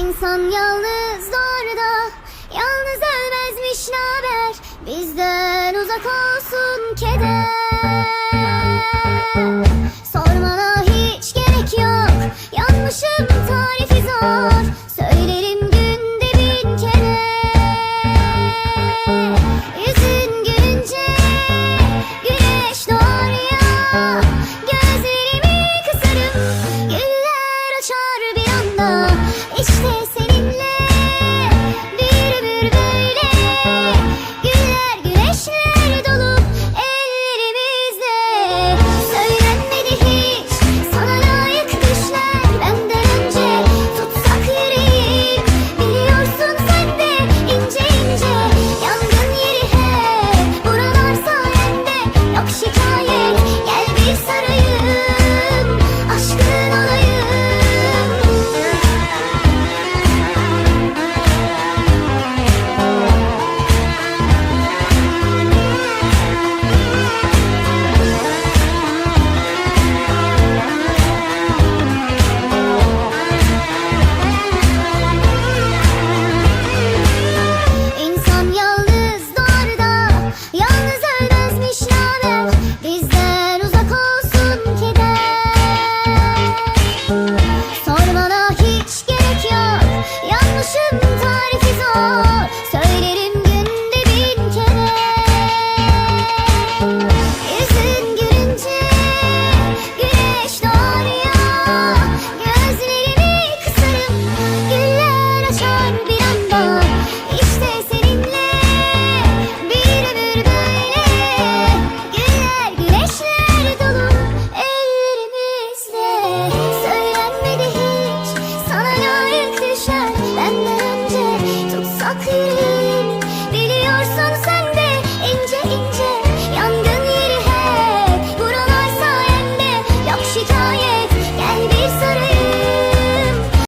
İnsan yalnız doğar da Yalnız ölmezmiş naber Bizden uzak olsun keder yok şikayet. Gel bir sarayım. Thank you.